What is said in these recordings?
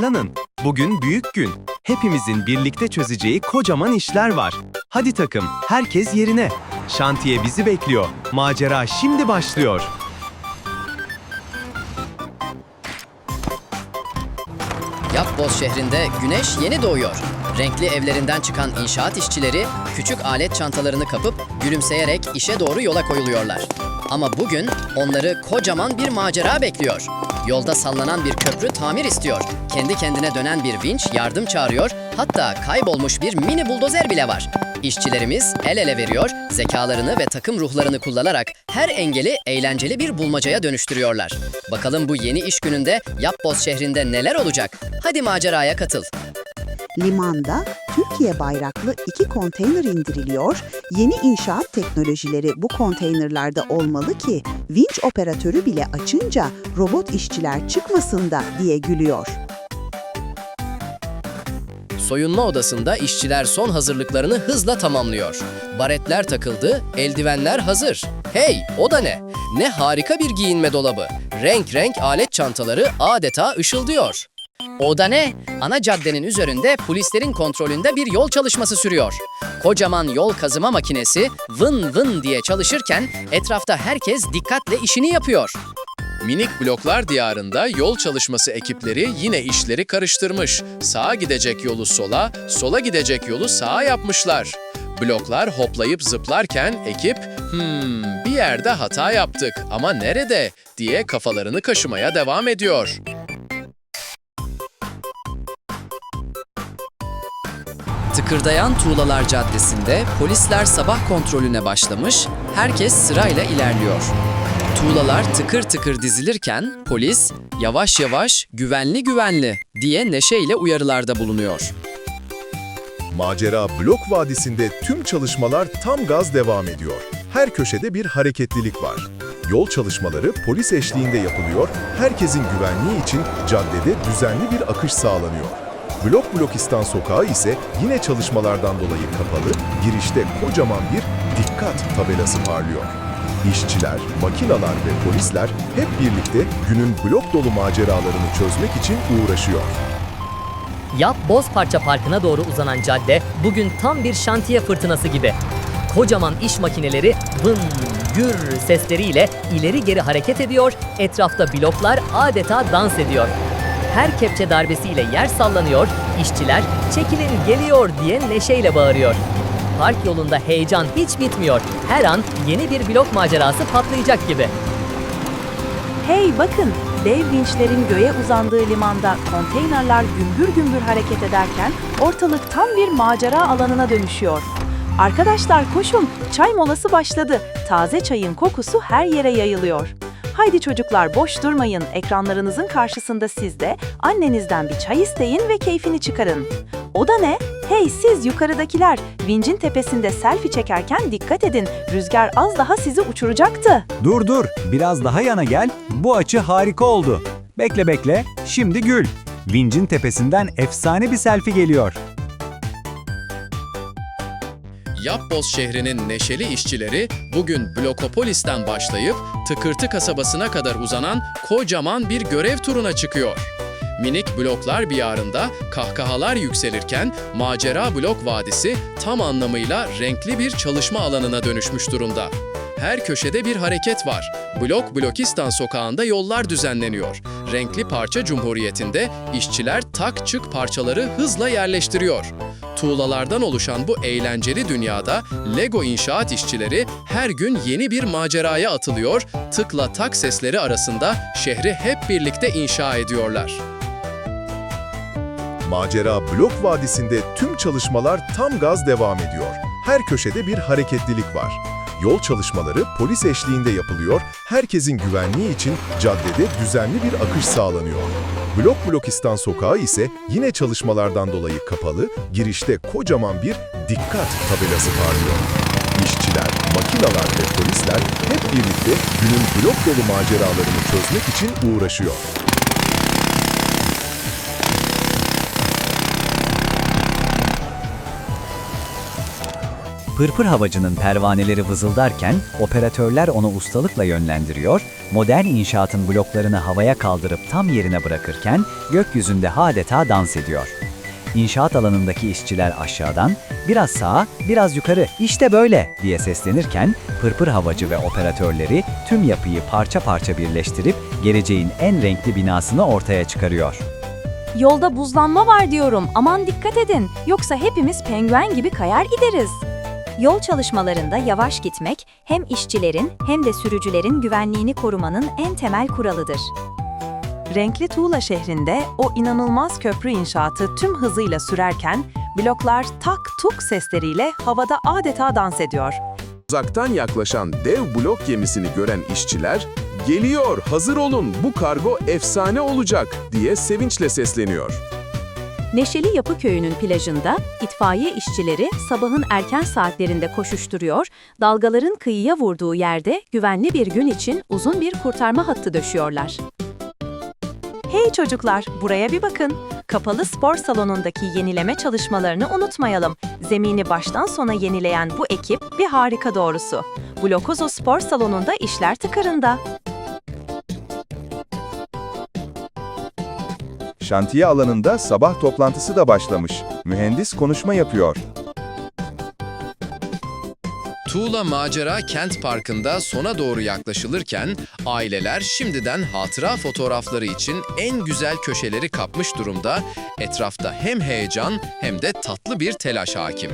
toparlanın. Bugün büyük gün. Hepimizin birlikte çözeceği kocaman işler var. Hadi takım, herkes yerine. Şantiye bizi bekliyor. Macera şimdi başlıyor. Yapboz şehrinde güneş yeni doğuyor. Renkli evlerinden çıkan inşaat işçileri küçük alet çantalarını kapıp gülümseyerek işe doğru yola koyuluyorlar. Ama bugün onları kocaman bir macera bekliyor. Yolda sallanan bir köprü tamir istiyor. Kendi kendine dönen bir vinç yardım çağırıyor. Hatta kaybolmuş bir mini buldozer bile var. İşçilerimiz el ele veriyor, zekalarını ve takım ruhlarını kullanarak her engeli eğlenceli bir bulmacaya dönüştürüyorlar. Bakalım bu yeni iş gününde Yapboz şehrinde neler olacak? Hadi maceraya katıl. Limanda Türkiye bayraklı iki konteyner indiriliyor. Yeni inşaat teknolojileri bu konteynerlarda olmalı ki vinç operatörü bile açınca robot işçiler çıkmasın da diye gülüyor. Soyunma odasında işçiler son hazırlıklarını hızla tamamlıyor. Baretler takıldı, eldivenler hazır. Hey, o da ne? Ne harika bir giyinme dolabı. Renk renk alet çantaları adeta ışıldıyor. O da ne? Ana caddenin üzerinde polislerin kontrolünde bir yol çalışması sürüyor. Kocaman yol kazıma makinesi vın vın diye çalışırken etrafta herkes dikkatle işini yapıyor. Minik bloklar diyarında yol çalışması ekipleri yine işleri karıştırmış. Sağa gidecek yolu sola, sola gidecek yolu sağa yapmışlar. Bloklar hoplayıp zıplarken ekip "Hmm, bir yerde hata yaptık ama nerede?" diye kafalarını kaşımaya devam ediyor. Tıkırdayan Tuğlalar Caddesi'nde polisler sabah kontrolüne başlamış, herkes sırayla ilerliyor. Tuğlalar tıkır tıkır dizilirken polis yavaş yavaş güvenli güvenli diye neşeyle uyarılarda bulunuyor. Macera Blok Vadisi'nde tüm çalışmalar tam gaz devam ediyor. Her köşede bir hareketlilik var. Yol çalışmaları polis eşliğinde yapılıyor, herkesin güvenliği için caddede düzenli bir akış sağlanıyor. Blok Blokistan Sokağı ise yine çalışmalardan dolayı kapalı, girişte kocaman bir dikkat tabelası parlıyor. İşçiler, makinalar ve polisler hep birlikte günün blok dolu maceralarını çözmek için uğraşıyor. Yap Bozparça Parkı'na doğru uzanan cadde bugün tam bir şantiye fırtınası gibi. Kocaman iş makineleri vın gür sesleriyle ileri geri hareket ediyor, etrafta bloklar adeta dans ediyor. Her kepçe darbesiyle yer sallanıyor, işçiler çekilin geliyor diye neşeyle bağırıyor. Park yolunda heyecan hiç bitmiyor. Her an yeni bir blok macerası patlayacak gibi. Hey bakın, dev vinçlerin göğe uzandığı limanda konteynerler gümbür gümbür hareket ederken ortalık tam bir macera alanına dönüşüyor. Arkadaşlar koşun, çay molası başladı. Taze çayın kokusu her yere yayılıyor. Haydi çocuklar boş durmayın. Ekranlarınızın karşısında siz de annenizden bir çay isteyin ve keyfini çıkarın. O da ne? Hey siz yukarıdakiler, vincin tepesinde selfie çekerken dikkat edin. Rüzgar az daha sizi uçuracaktı. Dur dur, biraz daha yana gel. Bu açı harika oldu. Bekle bekle, şimdi gül. Vincin tepesinden efsane bir selfie geliyor. Yapboz şehrinin neşeli işçileri bugün Blokopolis'ten başlayıp Tıkırtı kasabasına kadar uzanan kocaman bir görev turuna çıkıyor. Minik bloklar diyarında kahkahalar yükselirken Macera Blok Vadisi tam anlamıyla renkli bir çalışma alanına dönüşmüş durumda. Her köşede bir hareket var. Blok Blokistan sokağında yollar düzenleniyor. Renkli parça cumhuriyetinde işçiler tak çık parçaları hızla yerleştiriyor. Tuğlalardan oluşan bu eğlenceli dünyada Lego inşaat işçileri her gün yeni bir maceraya atılıyor, tıkla tak sesleri arasında şehri hep birlikte inşa ediyorlar. Macera Blok Vadisi'nde tüm çalışmalar tam gaz devam ediyor. Her köşede bir hareketlilik var. Yol çalışmaları polis eşliğinde yapılıyor, herkesin güvenliği için caddede düzenli bir akış sağlanıyor. Blok Blokistan Sokağı ise yine çalışmalardan dolayı kapalı, girişte kocaman bir dikkat tabelası parlıyor. İşçiler, makinalar ve polisler hep birlikte günün blok dolu maceralarını çözmek için uğraşıyor. Pırpır havacının pervaneleri vızıldarken operatörler onu ustalıkla yönlendiriyor, modern inşaatın bloklarını havaya kaldırıp tam yerine bırakırken gökyüzünde adeta dans ediyor. İnşaat alanındaki işçiler aşağıdan biraz sağa, biraz yukarı işte böyle diye seslenirken pırpır havacı ve operatörleri tüm yapıyı parça parça birleştirip geleceğin en renkli binasını ortaya çıkarıyor. Yolda buzlanma var diyorum. Aman dikkat edin. Yoksa hepimiz penguen gibi kayar gideriz. Yol çalışmalarında yavaş gitmek hem işçilerin hem de sürücülerin güvenliğini korumanın en temel kuralıdır. Renkli Tuğla şehrinde o inanılmaz köprü inşaatı tüm hızıyla sürerken bloklar tak tuk sesleriyle havada adeta dans ediyor. Uzaktan yaklaşan dev blok gemisini gören işçiler, "Geliyor, hazır olun, bu kargo efsane olacak." diye sevinçle sesleniyor. Neşeli Yapı Köyü'nün plajında itfaiye işçileri sabahın erken saatlerinde koşuşturuyor, dalgaların kıyıya vurduğu yerde güvenli bir gün için uzun bir kurtarma hattı döşüyorlar. Hey çocuklar, buraya bir bakın. Kapalı spor salonundaki yenileme çalışmalarını unutmayalım. Zemini baştan sona yenileyen bu ekip bir harika doğrusu. Blokozo Spor Salonu'nda işler tıkırında. Şantiye alanında sabah toplantısı da başlamış. Mühendis konuşma yapıyor. Tuğla Macera Kent Parkı'nda sona doğru yaklaşılırken aileler şimdiden hatıra fotoğrafları için en güzel köşeleri kapmış durumda. Etrafta hem heyecan hem de tatlı bir telaş hakim.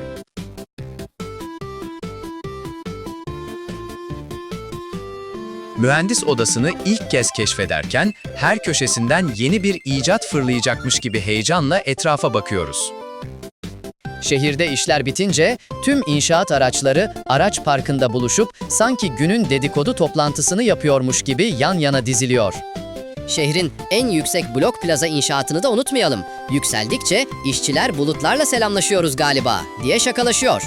Mühendis odasını ilk kez keşfederken her köşesinden yeni bir icat fırlayacakmış gibi heyecanla etrafa bakıyoruz. Şehirde işler bitince tüm inşaat araçları araç parkında buluşup sanki günün dedikodu toplantısını yapıyormuş gibi yan yana diziliyor. Şehrin en yüksek blok plaza inşaatını da unutmayalım. Yükseldikçe işçiler bulutlarla selamlaşıyoruz galiba diye şakalaşıyor.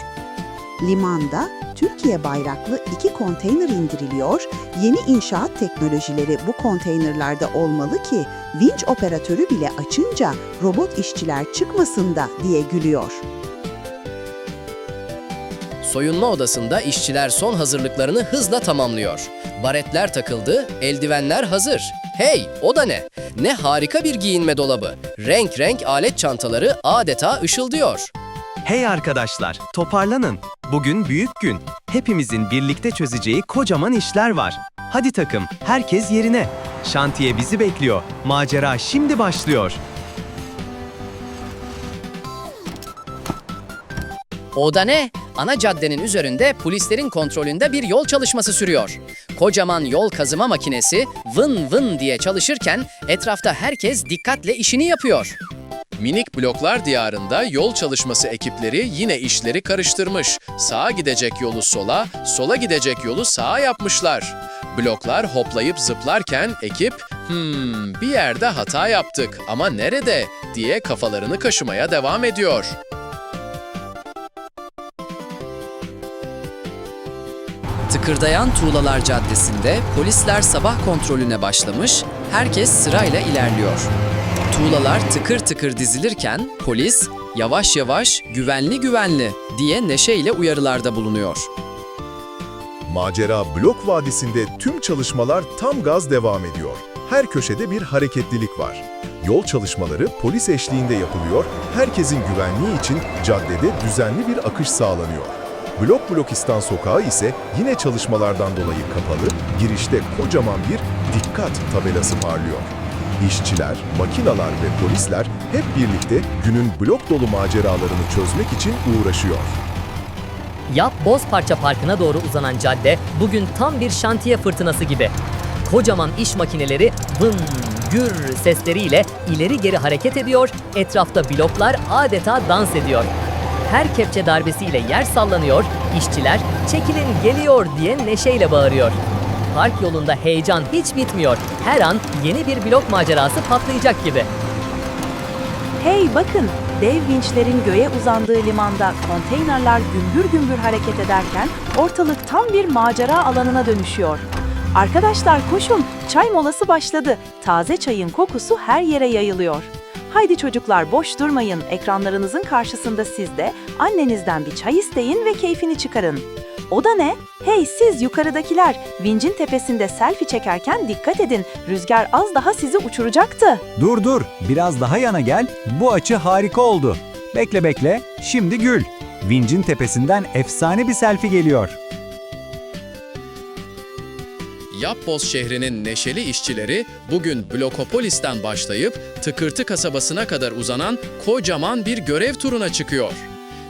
Limanda Türkiye bayraklı iki konteyner indiriliyor, yeni inşaat teknolojileri bu konteynerlarda olmalı ki vinç operatörü bile açınca robot işçiler çıkmasın da diye gülüyor. Soyunma odasında işçiler son hazırlıklarını hızla tamamlıyor. Baretler takıldı, eldivenler hazır. Hey, o da ne? Ne harika bir giyinme dolabı. Renk renk alet çantaları adeta ışıldıyor. Hey arkadaşlar, toparlanın. Bugün büyük gün. Hepimizin birlikte çözeceği kocaman işler var. Hadi takım, herkes yerine. Şantiye bizi bekliyor. Macera şimdi başlıyor. O da ne? Ana caddenin üzerinde polislerin kontrolünde bir yol çalışması sürüyor. Kocaman yol kazıma makinesi vın vın diye çalışırken etrafta herkes dikkatle işini yapıyor. Minik bloklar diyarında yol çalışması ekipleri yine işleri karıştırmış. Sağa gidecek yolu sola, sola gidecek yolu sağa yapmışlar. Bloklar hoplayıp zıplarken ekip, hmm bir yerde hata yaptık ama nerede diye kafalarını kaşımaya devam ediyor. Tıkırdayan Tuğlalar Caddesi'nde polisler sabah kontrolüne başlamış, herkes sırayla ilerliyor. Tuğlalar tıkır tıkır dizilirken polis yavaş yavaş güvenli güvenli diye neşeyle uyarılarda bulunuyor. Macera Blok Vadisi'nde tüm çalışmalar tam gaz devam ediyor. Her köşede bir hareketlilik var. Yol çalışmaları polis eşliğinde yapılıyor, herkesin güvenliği için caddede düzenli bir akış sağlanıyor. Blok Blokistan Sokağı ise yine çalışmalardan dolayı kapalı, girişte kocaman bir dikkat tabelası parlıyor. İşçiler, makinalar ve polisler hep birlikte günün blok dolu maceralarını çözmek için uğraşıyor. Yap Bozparça Parkı'na doğru uzanan cadde bugün tam bir şantiye fırtınası gibi. Kocaman iş makineleri vın gür sesleriyle ileri geri hareket ediyor, etrafta bloklar adeta dans ediyor. Her kepçe darbesiyle yer sallanıyor, işçiler çekilin geliyor diye neşeyle bağırıyor. Park yolunda heyecan hiç bitmiyor. Her an yeni bir blok macerası patlayacak gibi. Hey bakın, dev vinçlerin göğe uzandığı limanda konteynerler gümbür gümbür hareket ederken ortalık tam bir macera alanına dönüşüyor. Arkadaşlar koşun, çay molası başladı. Taze çayın kokusu her yere yayılıyor. Haydi çocuklar boş durmayın. Ekranlarınızın karşısında siz de annenizden bir çay isteyin ve keyfini çıkarın. O da ne? Hey siz yukarıdakiler, vincin tepesinde selfie çekerken dikkat edin. Rüzgar az daha sizi uçuracaktı. Dur dur, biraz daha yana gel. Bu açı harika oldu. Bekle bekle, şimdi gül. Vincin tepesinden efsane bir selfie geliyor. Yapboz şehrinin neşeli işçileri bugün Blokopolis'ten başlayıp Tıkırtı kasabasına kadar uzanan kocaman bir görev turuna çıkıyor.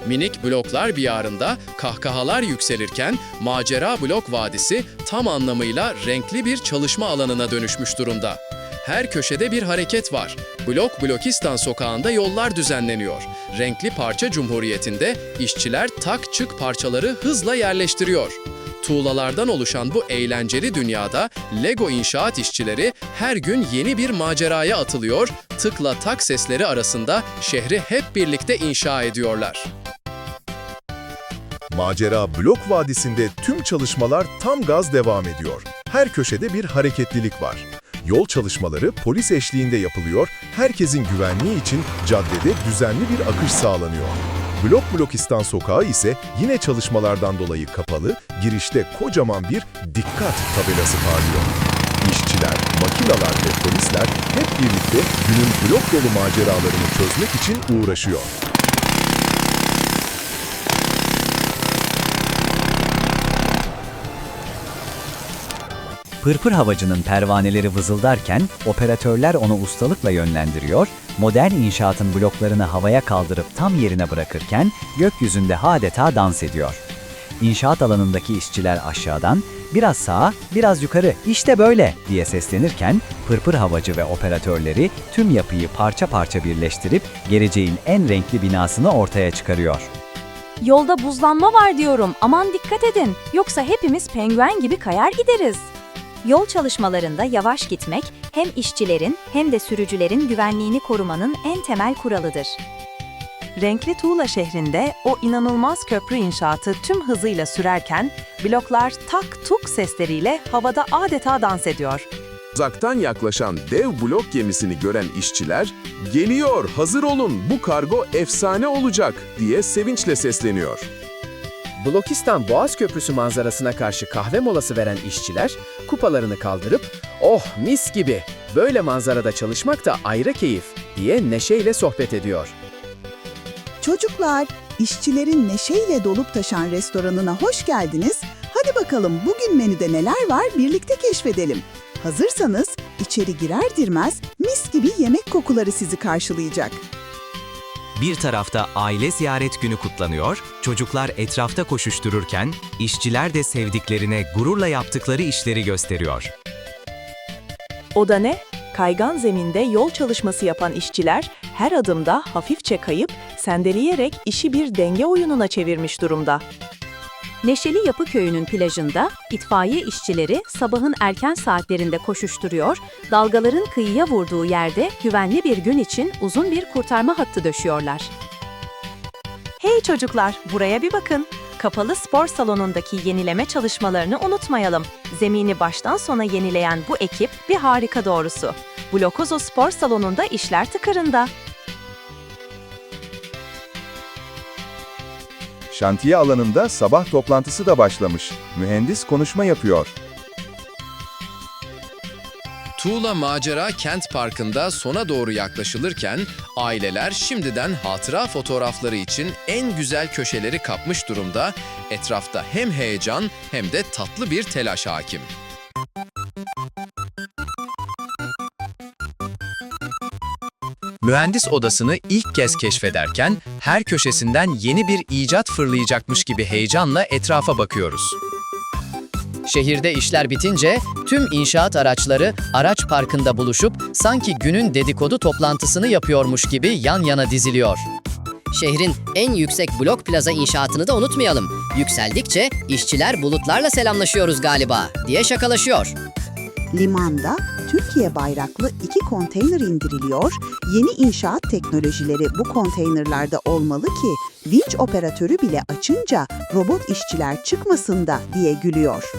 Minik bloklar diyarında kahkahalar yükselirken Macera Blok Vadisi tam anlamıyla renkli bir çalışma alanına dönüşmüş durumda. Her köşede bir hareket var. Blok Blokistan sokağında yollar düzenleniyor. Renkli parça cumhuriyetinde işçiler tak çık parçaları hızla yerleştiriyor. Tuğlalardan oluşan bu eğlenceli dünyada Lego inşaat işçileri her gün yeni bir maceraya atılıyor, tıkla tak sesleri arasında şehri hep birlikte inşa ediyorlar. Macera Blok Vadisi'nde tüm çalışmalar tam gaz devam ediyor. Her köşede bir hareketlilik var. Yol çalışmaları polis eşliğinde yapılıyor, herkesin güvenliği için caddede düzenli bir akış sağlanıyor. Blok Blokistan sokağı ise yine çalışmalardan dolayı kapalı, girişte kocaman bir dikkat tabelası parlıyor. İşçiler, makinalar ve polisler hep birlikte günün blok dolu maceralarını çözmek için uğraşıyor. Pırpır havacının pervaneleri vızıldarken operatörler onu ustalıkla yönlendiriyor, modern inşaatın bloklarını havaya kaldırıp tam yerine bırakırken gökyüzünde adeta dans ediyor. İnşaat alanındaki işçiler aşağıdan biraz sağa, biraz yukarı işte böyle diye seslenirken pırpır havacı ve operatörleri tüm yapıyı parça parça birleştirip geleceğin en renkli binasını ortaya çıkarıyor. Yolda buzlanma var diyorum. Aman dikkat edin. Yoksa hepimiz penguen gibi kayar gideriz. Yol çalışmalarında yavaş gitmek hem işçilerin hem de sürücülerin güvenliğini korumanın en temel kuralıdır. Renkli Tuğla şehrinde o inanılmaz köprü inşaatı tüm hızıyla sürerken bloklar tak tuk sesleriyle havada adeta dans ediyor. Uzaktan yaklaşan dev blok gemisini gören işçiler, "Geliyor, hazır olun. Bu kargo efsane olacak." diye sevinçle sesleniyor. Blokistan Boğaz Köprüsü manzarasına karşı kahve molası veren işçiler kupalarını kaldırıp "Oh mis gibi. Böyle manzarada çalışmak da ayrı keyif." diye neşeyle sohbet ediyor. Çocuklar, işçilerin neşeyle dolup taşan restoranına hoş geldiniz. Hadi bakalım bugün menüde neler var birlikte keşfedelim. Hazırsanız içeri girer girmez mis gibi yemek kokuları sizi karşılayacak. Bir tarafta aile ziyaret günü kutlanıyor, çocuklar etrafta koşuştururken, işçiler de sevdiklerine gururla yaptıkları işleri gösteriyor. O da ne? Kaygan zeminde yol çalışması yapan işçiler her adımda hafifçe kayıp sendeleyerek işi bir denge oyununa çevirmiş durumda. Neşeli Yapı Köyü'nün plajında itfaiye işçileri sabahın erken saatlerinde koşuşturuyor, dalgaların kıyıya vurduğu yerde güvenli bir gün için uzun bir kurtarma hattı döşüyorlar. Hey çocuklar, buraya bir bakın. Kapalı spor salonundaki yenileme çalışmalarını unutmayalım. Zemini baştan sona yenileyen bu ekip bir harika doğrusu. Blokozo Spor Salonu'nda işler tıkırında. Şantiye alanında sabah toplantısı da başlamış. Mühendis konuşma yapıyor. Tuğla Macera Kent Parkı'nda sona doğru yaklaşılırken aileler şimdiden hatıra fotoğrafları için en güzel köşeleri kapmış durumda. Etrafta hem heyecan hem de tatlı bir telaş hakim. Mühendis odasını ilk kez keşfederken her köşesinden yeni bir icat fırlayacakmış gibi heyecanla etrafa bakıyoruz. Şehirde işler bitince tüm inşaat araçları araç parkında buluşup sanki günün dedikodu toplantısını yapıyormuş gibi yan yana diziliyor. Şehrin en yüksek blok plaza inşaatını da unutmayalım. Yükseldikçe işçiler bulutlarla selamlaşıyoruz galiba diye şakalaşıyor. Limanda Türkiye bayraklı iki konteyner indiriliyor, yeni inşaat teknolojileri bu konteynerlarda olmalı ki vinç operatörü bile açınca robot işçiler çıkmasın da diye gülüyor.